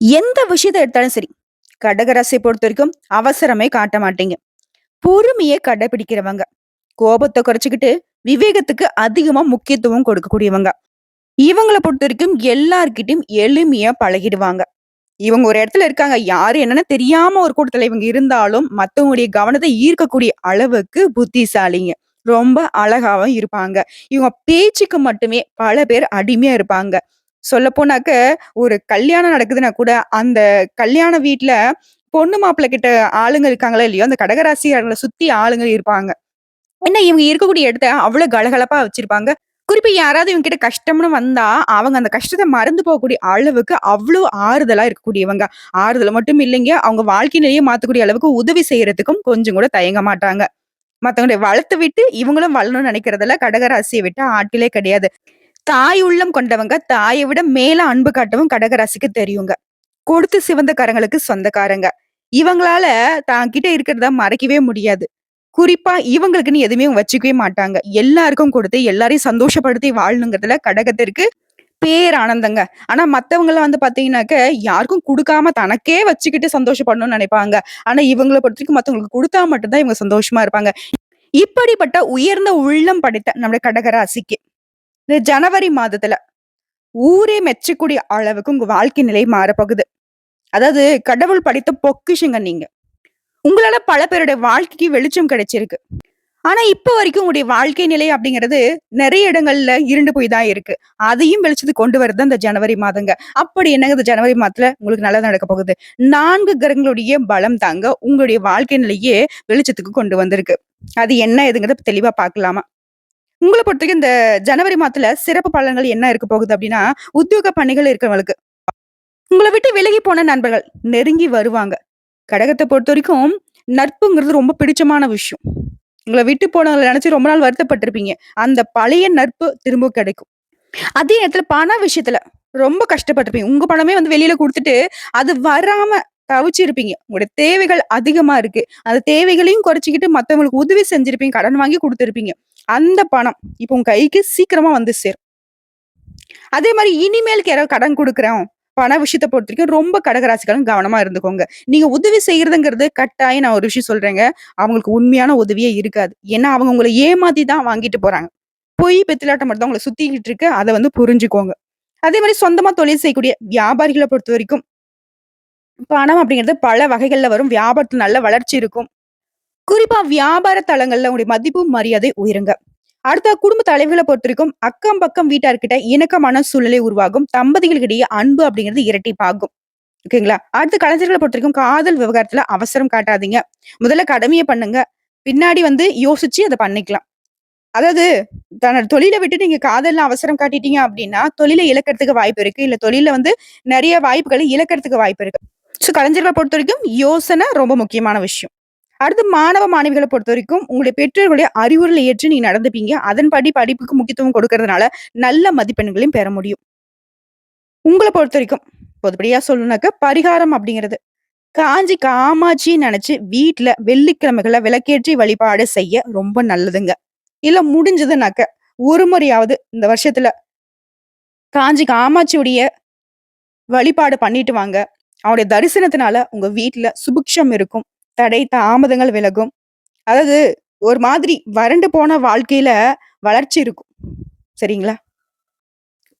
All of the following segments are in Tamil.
எந்த விஷயத்தை எடுத்தாலும் சரி, கடகராசிய பொறுத்தவரைக்கும் அவசரமே காட்ட மாட்டீங்க. பொறுமையை கடைபிடிக்கிறவங்க. கோபத்தை குறைச்சிக்கிட்டு விவேகத்துக்கு அதிகமா முக்கியத்துவம் கொடுக்கக்கூடியவங்க. இவங்கள பொறுத்தவரைக்கும் எல்லார்கிட்டையும் எளிமையா பழகிடுவாங்க. இவங்க ஒரு இடத்துல இருக்காங்க. யாரு என்னன்னு தெரியாம ஒரு கூட்டத்துல இவங்க இருந்தாலும், மத்தவங்களுடைய கவனத்தை ஈர்க்கக்கூடிய அளவுக்கு புத்திசாலிங்க. ரொம்ப அழகாவும் இருப்பாங்க. இவங்க பேச்சுக்கு மட்டுமே பல பேர் அடிமையா இருப்பாங்க. சொல்லப்போனாக்க, ஒரு கல்யாணம் நடக்குதுன்னா கூட, அந்த கல்யாண வீட்டுல பொண்ணு மாப்பிள்ளை கிட்ட ஆளுங்க இருக்காங்களா இல்லையோ, அந்த கடகராசிகளை சுத்தி ஆளுங்க இருப்பாங்க. என்ன இவங்க இருக்கக்கூடிய இடத்த அவ்வளோ கலகலப்பா வச்சிருப்பாங்க. குறிப்பா யாராவது இவங்க கிட்ட கஷ்டம்னு வந்தா, அவங்க அந்த கஷ்டத்தை மறந்து போகக்கூடிய அளவுக்கு அவ்வளவு ஆறுதலா இருக்கக்கூடியவங்க. ஆறுதல் மட்டும் இல்லைங்க, அவங்க வாழ்க்கையிலேயே மாத்தக்கூடிய அளவுக்கு உதவி செய்யறதுக்கும் கொஞ்சம் கூட தயங்க மாட்டாங்க. மத்தவங்கள வளர்த்து விட்டு இவங்களும் வளரணும்னு நினைக்கிறதுல கடகராசியை விட்டு ஆட்களே கிடையாது. தாய் உள்ளம் கொண்டவங்க, தாயை விட மேல அன்பு காட்டவும் கடகராசிக்கு தெரியுங்க. கொடுத்து சிவந்த கரங்களுக்கு சொந்தக்காரங்க. இவங்களால தான் கிட்ட இருக்கிறத மறைக்கவே முடியாது. குறிப்பா இவங்களுக்குன்னு எதுவுமே வச்சுக்கவே மாட்டாங்க. எல்லாருக்கும் கொடுத்து, எல்லாரையும் சந்தோஷப்படுத்தி வாழணுங்கிறதுல கடகத்திற்கு பேரானந்தங்க. ஆனா மத்தவங்கலாம் வந்து பாத்தீங்கன்னாக்க யாருக்கும் கொடுக்காம தனக்கே வச்சுக்கிட்டு சந்தோஷப்படணும்னு நினைப்பாங்க ஆனா இவங்களை பொறுத்தவரைக்கும் மத்தவங்களுக்கு கொடுத்தா மட்டும்தான் இவங்க சந்தோஷமா இருப்பாங்க. இப்படிப்பட்ட உயர்ந்த உள்ளம் படைத்த நம்முடைய கடகராசிக்கு, இந்த ஜனவரி மாதத்துல ஊரே மெச்சக்கூடிய அளவுக்கு உங்க வாழ்க்கை நிலை மாறப்போகுது. அதாவது கடவுள் படைத்த பொக்கிஷங்க நீங்க. உங்களால பல பேருடைய வாழ்க்கைக்கு வெளிச்சம் கிடைச்சிருக்கு. ஆனா இப்ப வரைக்கும் உங்களுடைய வாழ்க்கை நிலை அப்படிங்கிறது நிறைய இடங்கள்ல இருண்டு போய் தான் இருக்கு. அதையும் வெளிச்சத்துக்கு கொண்டு வரது இந்த ஜனவரி மாதங்க. அப்படி என்னங்க இந்த ஜனவரி மாதத்துல உங்களுக்கு நல்லது நடக்க போகுது. நான்கு கிரகங்களுடைய பலம் தாங்க உங்களுடைய வாழ்க்கை நிலையே வெளிச்சத்துக்கு கொண்டு வந்திருக்கு. அது என்ன ஏதுங்கிறத தெளிவா பார்க்கலாமா? உங்களை பொறுத்தவரைக்கும் இந்த ஜனவரி மாதத்துல சிறப்பு பலன்கள் என்ன இருக்க போகுது அப்படின்னா, உத்தியோக பணிகள் இருக்கிறவங்களுக்கு. உங்களை விட்டு விலகி போன நண்பர்கள் நெருங்கி வருவாங்க. கழகத்தை பொறுத்த வரைக்கும் நட்புங்கிறது ரொம்ப பிடிச்சமான விஷயம். உங்களை விட்டு போனவங்கள நினைச்சு ரொம்ப நாள் வருத்தப்பட்டிருப்பீங்க அந்த பழைய நட்பு திரும்ப கிடைக்கும். அதே நேரத்துல பண விஷயத்துல ரொம்ப கஷ்டப்பட்டிருப்பீங்க உங்க பணமே வந்து வெளியில கொடுத்துட்டு அது வராம தவிச்சிருப்பீங்க. உங்களுடைய தேவைகள் அதிகமா இருக்கு. அந்த தேவைகளையும் குறைச்சிக்கிட்டு மத்தவங்களுக்கு உதவி செஞ்சிருப்பீங்க. கடன் வாங்கி கொடுத்துருப்பீங்க அந்த பணம் இப்போ உன் கைக்கு சீக்கிரமா வந்து சேரும். அதே மாதிரி இனிமேலுக்கு யாராவது கடன் கொடுக்குறோம் பண விஷயத்த பொறுத்தவரைக்கும் ரொம்ப கடகராசிகளும் கவனமா இருந்துக்கோங்க. நீங்க உதவி செய்யறதுங்கிறது கட்டாயம் நான் ஒரு விஷயம் சொல்றேங்க. அவங்களுக்கு உண்மையான உதவியே இருக்காது. ஏன்னா அவங்க உங்களை ஏமாத்தி தான் வாங்கிட்டு போறாங்க. பொய் பெத்திலாட்டம் மட்டும் தான் சுத்திக்கிட்டு இருக்கு. அதை வந்து புரிஞ்சுக்கோங்க. அதே மாதிரி சொந்தமா தொழில் செய்யக்கூடிய வியாபாரிகளை பொறுத்த வரைக்கும் பணம் அப்படிங்கிறது பல வகைகள்ல வரும். வியாபாரத்தில் நல்ல வளர்ச்சி இருக்கும். குறிப்பா வியாபார தளங்கள்ல உங்களுடைய மதிப்பு, மரியாதை உயருங்க. அடுத்த குடும்ப தலைவர்களை பொறுத்த வரைக்கும் அக்கம் பக்கம் வீட்டார்கிட்ட இணக்கமான சூழ்நிலை உருவாகும். தம்பதிகளுக்கிடையே அன்பு அப்படிங்கிறது இரட்டிப்பாகும். ஓகேங்களா? அடுத்து பொறுத்த வரைக்கும் காதல் விவகாரத்துல அவசரம் காட்டாதீங்க. முதல்ல கடமையை பண்ணுங்க. பின்னாடி வந்து யோசிச்சு அதை பண்ணிக்கலாம். அதாவது தன்னோட தொழில விட்டு நீங்க காதல்ல அவசரம் காட்டிட்டீங்க அப்படின்னா, தொழில இழக்கிறதுக்கு வாய்ப்பு இருக்கு. இல்ல தொழில வந்து நிறைய வாய்ப்புகளை இழக்கிறதுக்கு வாய்ப்பு இருக்கு. ஸோ கலைஞர்களை பொறுத்த வரைக்கும் யோசனை ரொம்ப முக்கியமான விஷயம். அடுத்து மாணவ, மாணவிகளை பொறுத்த வரைக்கும் உங்களுடைய பெற்றோர்களுடைய அறிவுரைல ஏற்று நீங்க நடந்துப்பீங்க. அதன்படி படிப்புக்கு முக்கியத்துவம் கொடுக்கறதுனால, நல்ல மதிப்பெண்களையும் பெற முடியும். உங்களை பொறுத்த வரைக்கும் பொதுப்படியா சொல்லணும்னாக்க, பரிகாரம் அப்படிங்கிறது காஞ்சி காமாட்சி நினைச்சு வீட்டுல வெள்ளிக்கிழமைகளை விளக்கேற்றி வழிபாடு செய்ய ரொம்ப நல்லதுங்க. இல்ல முடிஞ்சதுனாக்க, ஒரு முறையாவது இந்த வருஷத்துல காஞ்சி காமாட்சியுடைய வழிபாடு பண்ணிட்டு வாங்க. அவருடைய தரிசனத்தினால உங்க வீட்டுல சுபிக்ஷம் இருக்கும். தடை, தாமதங்கள் விலகும். அதாவது ஒரு மாதிரி வறண்டு போன வாழ்க்கையில வளர்ச்சி இருக்கும். சரிங்களா?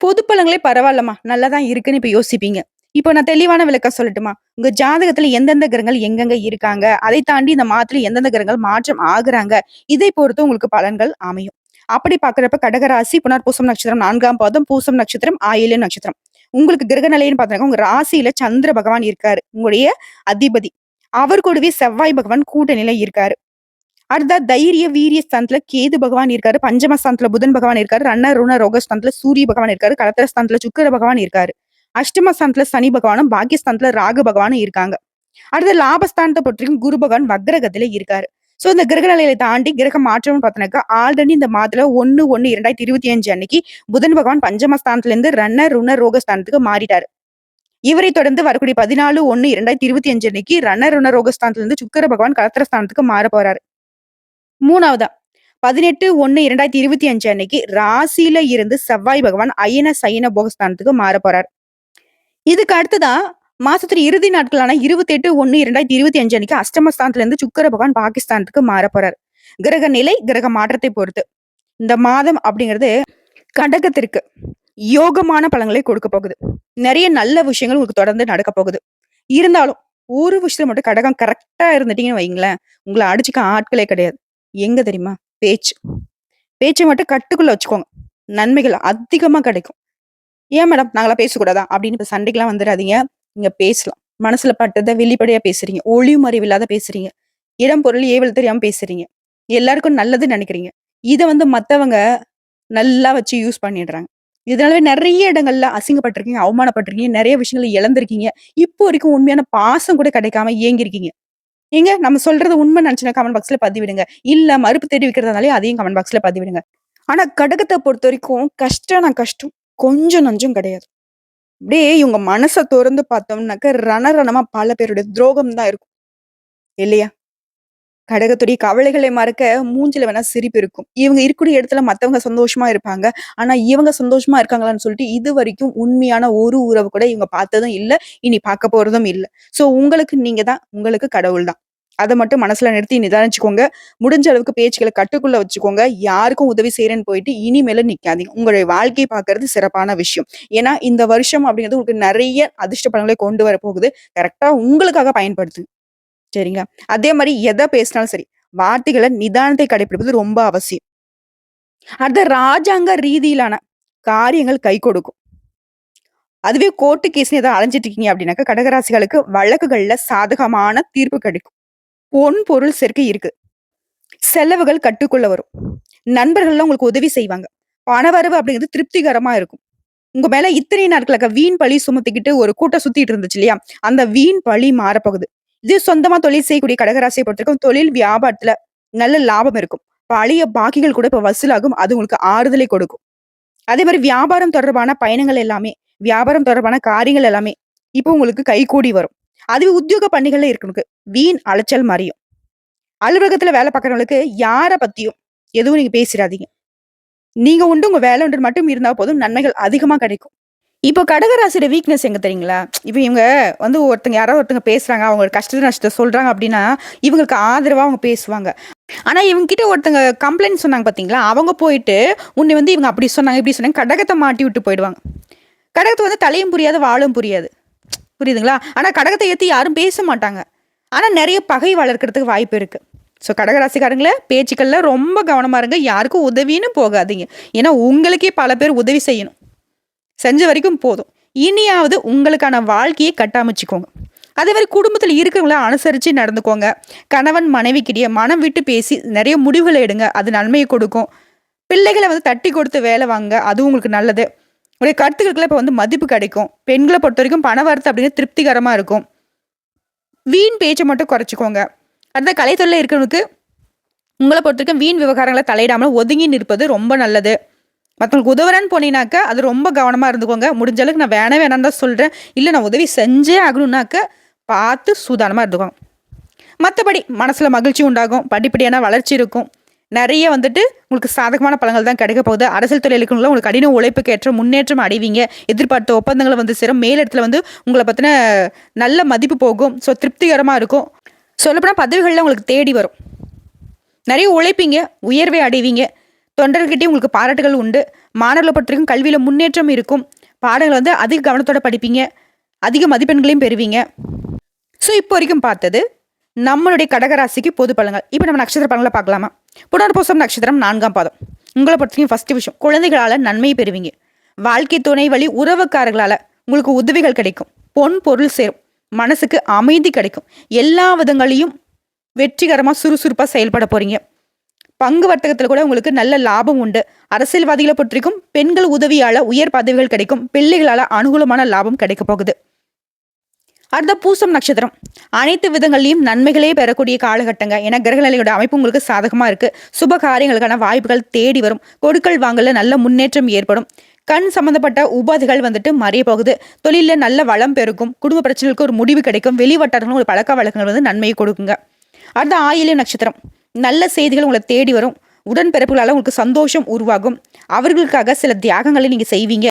பொது பழங்களே பரவாயில்லம்மா நல்லா தான் இருக்குன்னு இப்ப யோசிப்பீங்க. இப்போ நான் தெளிவான விளக்கம் சொல்லட்டுமா? உங்க ஜாதகத்துல எந்தெந்த கிரகங்கள் எங்கெங்க இருக்காங்க? அதை தாண்டி இந்த மாதத்துல எந்தெந்த கிரகங்கள் மாற்றம் ஆகுறாங்க? இதை பொறுத்து உங்களுக்கு பலன்கள் அமையும். அப்படி பாக்குறப்ப கடகராசி, புனர்பூசம் நட்சத்திரம் நான்காம் பாதம், பூசம் நட்சத்திரம், ஆயில்யம் நட்சத்திரம். உங்களுக்கு கிரக நிலைன்னு பாத்தீங்கன்னா உங்க ராசியில சந்திர பகவான் இருக்காரு. உங்களுடைய அதிபதி. அவர் கூடவே செவ்வாய் பகவான் கூட்டணியில இருக்காரு. அடுத்ததா தைரிய, வீரிய ஸ்தானத்துல கேது பகவான் இருக்காரு. பஞ்சம ஸ்தானத்துல புதன் பகவான் இருக்காரு. ரன்னர் ருண, ரோக ஸ்தானத்துல சூரிய பகவான் இருக்காரு. கலத்திர ஸ்தானத்துல சுக்கர பகவான் இருக்காரு. அஷ்டம ஸ்தானத்துல சனி பகவானும், பாக்கியஸ்தானத்துல ராகு பகவானும் இருக்காங்க. அடுத்த லாபஸ்தானத்தை பொறுத்தவரைக்கும் குரு பகவான் வக்ரகத்துல இருக்காரு. சோ இந்த கிரக நிலையை தாண்டி கிரக மாற்றம்னு பார்த்தோம்னாக்கா, ஆல்ரெடி இந்த மாதத்துல 1/1/2025 அன்னைக்கு புதன் பகவான் பஞ்சம ஸ்தானத்திலிருந்து ரன்னர் ருண, ரோக ஸ்தானத்துக்கு மாறிட்டாரு. இவரை தொடர்ந்து வரக்கூடிய 14/1/2025 அன்னைக்கு ரண, ருண, ரோக சுக்கர பகவான் கலத்திர ஸ்தானத்துக்கு மாறப் போறாரு. 3வதா 18/1/2025 அன்னைக்கு ராசியில இருந்து செவ்வாய் பகவான் அயன, சயன போகஸ்தானத்துக்கு மாறப் போறாரு. இதுக்கு அடுத்ததா மாசத்துல இறுதி நாட்களான இருபத்தி எட்டு ஒன்னு இரண்டாயிரத்தி இருபத்தி அஞ்சு அன்னைக்கு அஷ்டமஸ்தானத்துல இருந்து சுக்கர பகவான் பாகிஸ்தானத்துக்கு மாற போறாரு கிரக நிலை கிரக மாற்றத்தை பொறுத்து இந்த மாதம் அப்படிங்கிறது கடகத்திற்கு யோகமான பலன்களை கொடுக்க போகுது. நிறைய நல்ல விஷயங்கள் உங்களுக்கு தொடர்ந்து நடக்க போகுது. இருந்தாலும் ஒரு விஷயத்துல மட்டும் கடகம் கரெக்டா இருந்துட்டீங்கன்னு வைங்களேன் உங்களை அடிச்சுக்க ஆட்களே கிடையாது. எங்க தெரியுமா? பேச்சு. பேச்சை மட்டும் கட்டுக்குள்ள வச்சுக்கோங்க. நன்மைகள் அதிகமா கிடைக்கும். ஏன் மேடம் நாங்களா பேசக்கூடாதா? அப்படின்னு இப்ப சண்டைக்கெல்லாம் வந்துடாதீங்க நீங்க பேசலாம். மனசுல பட்டதை வெளிப்படையா பேசுறீங்க. ஒளியும் அறிவில்லாத பேசுறீங்க. இடம் பொருள் ஏவல் தெரியாம பேசுறீங்க. எல்லாருக்கும் நல்லது நினைக்கிறீங்க. இதை வந்து மத்தவங்க நல்லா வச்சு யூஸ் பண்ணிடுறாங்க. இதனால நிறைய இடங்கள்ல அசிங்கப்பட்டிருக்கீங்க அவமானப்பட்டிருக்கீங்க நிறைய விஷயங்களை இழந்திருக்கீங்க. இப்போ வரைக்கும் உண்மையான பாசம் கூட கிடைக்காம ஏங்கிருக்கீங்க ஏங்க நம்ம சொல்றது உண்மை நினைச்சுன்னா கமெண்ட் பாக்ஸ்ல பதிவிடுங்க. இல்ல மறுப்பு தெரிவிக்கிறதுனாலே அதையும் கமெண்ட் பாக்ஸ்ல பதிவிடுங்க. ஆனா கடகத்தை பொறுத்த வரைக்கும் கஷ்டம் கஷ்டம். கொஞ்சம் நஞ்சம் கிடையாது. அப்படியே இவங்க மனசை திறந்து பார்த்தோம்னாக்க ரணரணமா பல பேருடைய துரோகம் தான் இருக்கும். இல்லையா? கடகத்துடைய கவலைகளை மறக்க மூஞ்சில வேணா சிரிப்பு இருக்கும். இவங்க இருக்கக்கூடிய இடத்துல மத்தவங்க சந்தோஷமா இருப்பாங்க. ஆனா இவங்க சந்தோஷமா இருக்காங்களான்னு சொல்லிட்டு இது வரைக்கும் உண்மையான ஒரு உறவு கூட இவங்க பார்த்ததும் இல்ல. இனி பார்க்க போறதும் இல்ல. சோ உங்களுக்கு நீங்க தான் உங்களுக்கு கடவுள் தான். அதை மட்டும் மனசுல நிறுத்தி நிதானிச்சுக்கோங்க. முடிஞ்ச அளவுக்கு பேச்சுகளை கட்டுக்குள்ள வச்சுக்கோங்க. யாருக்கும் உதவி செய்யறேன்னு போயிட்டு இனிமேல நிக்காதீங்க. உங்களுடைய வாழ்க்கையை பார்க்கறது சிறப்பான விஷயம். ஏன்னா இந்த வருஷம் அப்படிங்கிறது உங்களுக்கு நிறைய அதிர்ஷ்ட பலங்களை கொண்டு வர போகுது கரெக்டா உங்களுக்காக பயன்படுத்து. சரிங்களா அதே மாதிரி எதை பேசினாலும் சரி வார்த்தைகளை நிதானத்தை கடைபிடிப்பது ரொம்ப அவசியம். அடுத்த ராஜாங்க ரீதியிலான காரியங்கள் கை கொடுக்கும். அதுவே கோர்ட்டு கேஸ் ஏதாவது அலைஞ்சிட்டு இருக்கீங்க அப்படின்னாக்கா கடகராசிகளுக்கு வழக்குகள்ல சாதகமான தீர்ப்பு கிடைக்கும். பொன் பொருள் சேர்க்கை இருக்கு. செலவுகள் கட்டுக்குள்ள வரும். நண்பர்கள்லாம் உங்களுக்கு உதவி செய்வாங்க. பணவரவு அப்படிங்கிறது திருப்திகரமா இருக்கும். உங்க மேல இத்தனை நாட்களுக்கு வீண் பழி சுமத்திக்கிட்டு ஒரு கூட்டம் சுத்திட்டு இருந்துச்சு இல்லையா? அந்த வீண் பழி மாறப்போகுது. இது சொந்தமா தொழில் செய்யக்கூடிய கடகராசியை பொறுத்திருக்கும் தொழில் வியாபாரத்துல நல்ல லாபம் இருக்கும். பழைய பாக்கிகள் கூட இப்ப வசூலாகும். அது உங்களுக்கு ஆறுதலை கொடுக்கும். அதே மாதிரி வியாபாரம் தொடர்பான பயணங்கள் எல்லாமே வியாபாரம் தொடர்பான காரியங்கள் எல்லாமே இப்போ உங்களுக்கு கை கூடி வரும். அதுவே உத்தியோக பணிகள்ல இருக்கணுக்கு வீண் அலைச்சல் மறையும். அலுவலகத்துல வேலை பார்க்கறவங்களுக்கு யாரை பத்தியும் எதுவும் நீங்க பேசிடாதீங்க. நீங்க உண்டு உங்க வேலை உண்டு மட்டும் இருந்தா போதும். நன்மைகள் அதிகமா கிடைக்கும். இப்போ கடகராசியோட வீக்னஸ் எங்க தெரியுங்களா? இப்போ இவங்க வந்து ஒருத்தங்க யாரோ ஒருத்தங்க பேசுறாங்க அவங்க கஷ்டத்தை நஷ்டத்தை சொல்றாங்க அப்படின்னா இவங்களுக்கு ஆதரவா அவங்க பேசுவாங்க. ஆனா இவங்க கிட்ட ஒருத்தங்க கம்ப்ளைண்ட் சொன்னாங்க பாத்தீங்களா? அவங்க போயிட்டு உன்னை வந்து இவங்க அப்படி சொன்னாங்க இப்படி சொன்னாங்க கடகத்தை மாட்டி விட்டு போயிடுவாங்க. கடகத்தை வந்து தலையும் புரியாது வாழும் புரியாது. புரியுதுங்களா? ஆனா கடகத்தை ஏற்றி யாரும் பேச மாட்டாங்க. ஆனா நிறைய பகை வளர்க்கறதுக்கு வாய்ப்பு இருக்கு. ஸோ கடகராசிக்காரங்கள பேச்சுக்கள்ல ரொம்ப கவனமா இருங்க. யாருக்கும் உதவின்னு போகாதீங்க. ஏன்னா உங்களுக்கே பல பேர் உதவி செய்யணும். செஞ்ச வரைக்கும் போதும். இனியாவது உங்களுக்கான வாழ்க்கையை கட்டமைச்சுக்கோங்க. அதே மாதிரி குடும்பத்தில் இருக்கிறவங்கள அனுசரித்து நடந்துக்கோங்க. கணவன் மனைவிக்கிட்டே மனம் விட்டு பேசி நிறைய முடிவுகளை எடுங்க. அது நன்மையை கொடுக்கும். பிள்ளைகளை வந்து தட்டி கொடுத்து வேலை வாங்க அதுவும் உங்களுக்கு நல்லது. உடைய கருத்துக்களுக்குள்ள இப்போ வந்து மதிப்பு கிடைக்கும். பெண்களை பொறுத்த வரைக்கும் பண வரத்து அப்படின்னு திருப்திகரமாக இருக்கும். வீண் பேச்சை மட்டும் குறைச்சிக்கோங்க. அடுத்த கலைத்துறையில் இருக்கிறவங்களுக்கு உங்களை பொறுத்த வரைக்கும் வீண் விவகாரங்களை தலையிடாமல் ஒதுங்கி நிற்பது ரொம்ப நல்லது. மற்றவங்களுக்கு உதவுறேன்னு போனீங்கனாக்கா அது ரொம்ப கவனமாக இருந்துக்கோங்க. முடிஞ்ச அளவுக்கு நான் வேணே வேணாம் தான் சொல்கிறேன் இல்லை நான் உதவி செஞ்சே ஆகணும்னாக்க பார்த்து சூதானமாக இருந்துக்கோங்க. மற்றபடி மனசில் மகிழ்ச்சி உண்டாகும். படிப்படியான வளர்ச்சி இருக்கும். நிறைய வந்துட்டு உங்களுக்கு சாதகமான பழங்கள் தான் கிடைக்க போகுது. அரசியல் தொழிலுக்குள்ள உங்களுக்கு கடின உழைப்புக்கு ஏற்ற முன்னேற்றம் அடைவீங்க. எதிர்பார்த்த ஒப்பந்தங்களை வந்து சேரும். மேலிடத்துல வந்து உங்களை பற்றின நல்ல மதிப்பு போகும். ஸோ திருப்திகரமாக இருக்கும். சொல்லப்போனால் பதவிகளில் உங்களுக்கு தேடி வரும். நிறைய உழைப்பீங்க. உயர்வை அடைவீங்க. தொண்டர்கிட்டே உங்களுக்கு பாராட்டுகள் உண்டு. மாணவர்களை பொறுத்தவரைக்கும் கல்வியில் முன்னேற்றம் இருக்கும். பாடங்கள் வந்து அதிக கவனத்தோட படிப்பீங்க. அதிக மதிப்பெண்களையும் பெறுவீங்க. ஸோ இப்போ வரைக்கும் பார்த்தது நம்மளுடைய கடகராசிக்கு பொது பலங்கள் இப்போ நம்ம நட்சத்திர பலங்களை பார்க்கலாமா? புனர்பூசம் நட்சத்திரம் நான்காம் பாதம். உங்களை பொறுத்தவரைக்கும் ஃபஸ்ட்டு விஷயம் குழந்தைகளால் நன்மை பெறுவீங்க. வாழ்க்கை துணை வழி உறவுக்காரர்களால் உங்களுக்கு உதவிகள் கிடைக்கும். பொன் பொருள் சேரும். மனசுக்கு அமைதி கிடைக்கும். எல்லா விதங்களையும் வெற்றிகரமாக சுறுசுறுப்பாக செயல்பட போகிறீங்க பங்கு வர்த்தகத்தில் கூட உங்களுக்கு நல்ல லாபம் உண்டு. அரசியல்வாதிகளை பொறுத்திருக்கும் பெண்கள் உதவியால உயர் பதவிகள் கிடைக்கும். பிள்ளைகளால அனுகூலமான லாபம் கிடைக்க போகுது. அடுத்த பூசம் நட்சத்திரம். அனைத்து விதங்களையும் நன்மைகளே பெறக்கூடிய காலகட்டங்க. ஏன்னா கிரகநிலையோட அமைப்பு உங்களுக்கு சாதகமா இருக்கு. சுப காரியங்களுக்கான வாய்ப்புகள் தேடி வரும். கொடுக்கல் வாங்கல நல்ல முன்னேற்றம் ஏற்படும். கண் சம்பந்தப்பட்ட உபாதைகள் வந்துட்டு மறைய போகுது. தொழிலில் நல்ல வளம் பெருக்கும். குடும்ப பிரச்சனைகளுக்கு ஒரு முடிவு கிடைக்கும். வெளிவட்டாரங்களும் ஒரு பழக்க வழக்கங்கள் வந்து நன்மையை கொடுக்குங்க. அடுத்த ஆயிலிய நட்சத்திரம். நல்ல செய்திகள் உங்களை தேடி வரும். உடன்பிறப்புகளால் உங்களுக்கு சந்தோஷம் உருவாகும். அவர்களுக்காக சில தியாகங்களை நீங்கள் செய்வீங்க.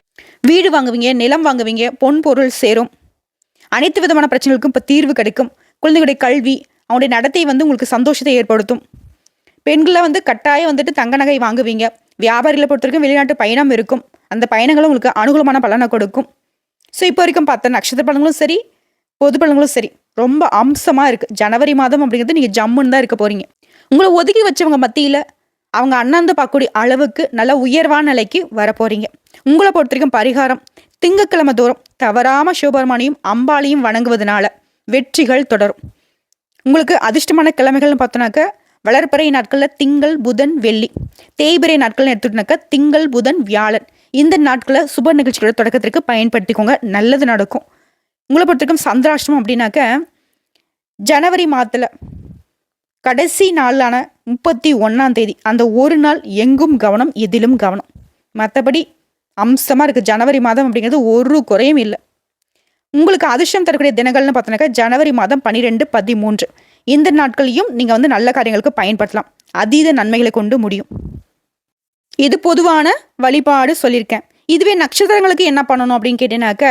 வீடு வாங்குவீங்க நிலம் வாங்குவீங்க பொன் பொருள் சேரும். அனைத்து விதமான பிரச்சனைகளுக்கும் இப்போ தீர்வு கிடைக்கும். குழந்தைகளுடைய கல்வி அவங்களுடைய நடத்தை வந்து உங்களுக்கு சந்தோஷத்தை ஏற்படுத்தும். பெண்களை வந்து கட்டாயம் வந்துட்டு தங்க நகை வாங்குவீங்க. வியாபாரிகளை பொறுத்த வரைக்கும் வெளிநாட்டு பயணம் இருக்கும். அந்த பயணங்களும் உங்களுக்கு அனுகூலமான பலனை கொடுக்கும். ஸோ இப்போ வரைக்கும் பார்த்த நட்சத்திர பலன்களும் சரி பொது பலன்களும் சரி ரொம்ப அம்சமாக இருக்குது ஜனவரி மாதம் அப்படிங்கிறது நீங்கள் ஜம்முன்னு தான் இருக்க போகிறீங்க உங்களை ஒதுக்கி வச்சவங்க மத்தியில் அவங்க அண்ணாந்து பார்க்கக்கூடிய அளவுக்கு நல்ல உயர்வான நிலைக்கு வர போகிறீங்க உங்களை பொறுத்த வரைக்கும் பரிகாரம் திங்கக்கிழமை தோறும் தவறாமல் சிவபெருமானையும் அம்பாளையும் வணங்குவதனால வெற்றிகள் தொடரும். உங்களுக்கு அதிர்ஷ்டமான கிழமைகள்னு பார்த்தோன்னாக்க வளர்ப்பறை நாட்களில் திங்கள் புதன் வெள்ளி. தேய்பிறை நாட்கள்னு எடுத்துட்டோம்னாக்கா திங்கள் புதன் வியாழன். இந்த நாட்களில் சுப நிகழ்ச்சிகளோட தொடக்கத்திற்கு பயன்படுத்திக்கோங்க. நல்லது நடக்கும். உங்களை பொறுத்தவரைக்கும் சந்திராஷ்டமம் அப்படின்னாக்க ஜனவரி மாதத்தில் கடைசி நாளான முப்பத்தி ஒன்றாம் தேதி அந்த ஒரு நாள் எங்கும் கவனம் எதிலும் கவனம். மற்றபடி அம்சமாக இருக்குது ஜனவரி மாதம் அப்படிங்கிறது ஒரு குறையும் இல்லை. உங்களுக்கு அதிர்ஷ்டம் தரக்கூடிய தினங்கள்னு பார்த்தோன்னாக்கா ஜனவரி மாதம் பன்னிரெண்டு பதிமூன்று. இந்த நாட்களையும் நீங்கள் வந்து நல்ல காரியங்களுக்கு பயன்படுத்தலாம். அதீத நன்மைகளை கொண்டு முடியும். இது பொதுவான வழிபாடு சொல்லியிருக்கேன். இதுவே நட்சத்திரங்களுக்கு என்ன பண்ணணும் அப்படின்னு கேட்டீங்கன்னாக்க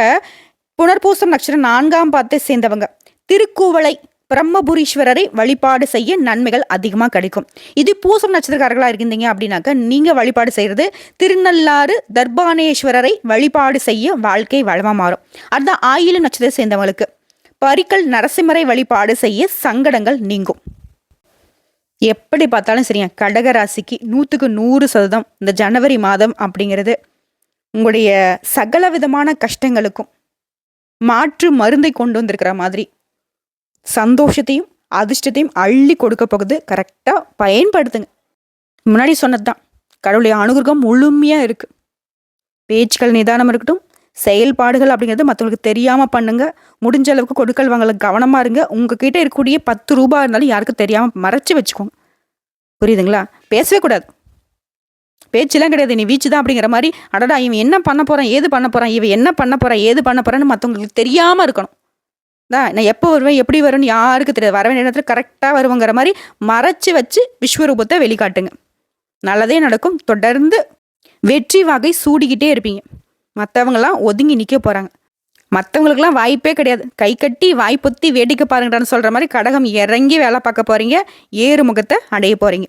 புனர்பூசம் நட்சத்திரம் நான்காம் பாத்தை சேர்ந்தவங்க. திருக்குவளை பிரம்மபுரீஸ்வரரை வழிபாடு செய்ய நன்மைகள் அதிகமாக கிடைக்கும். இது பூசம் நட்சத்திரக்காரர்களாக இருந்தீங்க அப்படின்னாக்க நீங்கள் வழிபாடு செய்கிறது திருநள்ளாறு தர்பானேஸ்வரரை வழிபாடு செய்ய வாழ்க்கை வளமாக மாறும். அதுதான் ஆயிலும் நட்சத்திரம் சேர்ந்தவங்களுக்கு. பரிக்கல் நரசிம்மரை வழிபாடு செய்ய சங்கடங்கள் நீங்கும். எப்படி பார்த்தாலும் சரியா கடக ராசிக்கு நூற்றுக்கு நூறு சதவீதம் இந்த ஜனவரி மாதம் அப்படிங்கிறது உங்களுடைய சகல விதமான கஷ்டங்களுக்கும் மாற்று மருந்தை கொண்டு வந்திருக்கிற மாதிரி சந்தோஷத்தையும் அதிர்ஷ்டத்தையும் அள்ளி கொடுக்க போகுது. கரெக்டாக பயன்படுத்துங்க. முன்னாடி சொன்னது தான் கடவுளுடைய அனுகிரகம் முழுமையாக இருக்குது பேச்சுக்கள் நிதானம் இருக்கட்டும் செயல்பாடுகள் அப்படிங்கிறது மற்றவங்களுக்கு தெரியாமல் பண்ணுங்க. முடிஞ்ச அளவுக்கு கொடுக்கல் வாங்கலை கவனமாக இருங்க. உங்ககிட்ட இருக்கக்கூடிய பத்து ரூபா இருந்தாலும் யாருக்கும் தெரியாமல் மறைச்சி வச்சுக்கோங்க. புரியுதுங்களா? பேசவே கூடாது. பேச்செல்லாம் கிடையாது. நீ வீச்சு தான் அப்படிங்கிற மாதிரி அடடா இவன் என்ன பண்ண போகிறான் ஏது பண்ண போகிறான் இவன் என்ன பண்ண போகிறான் ஏது பண்ண போகிறான்னு மற்றவங்களுக்கு தெரியாமல் இருக்கணும். தான். நான் எப்போ வருவேன் எப்படி வருவேன்னு யாருக்கு தெரியாது. வர வேண்டிய நேரத்தில் கரெக்டாக வருவோங்கிற மாதிரி மறைச்சி வச்சு விஸ்வரூபத்தை வெளிக்காட்டுங்க. நல்லதே நடக்கும். தொடர்ந்து வெற்றி வகை சூடிக்கிட்டே இருப்பீங்க. மற்றவங்களாம் ஒதுங்கி நிற்க போகிறாங்க மற்றவங்களுக்குலாம் வாய்ப்பே கிடையாது. கை கட்டி வாய் வேடிக்கை பாருங்கடான்னு சொல்கிற மாதிரி கடகம் இறங்கி வேலை பார்க்க போகிறீங்க ஏறு முகத்தை அடைய போகிறீங்க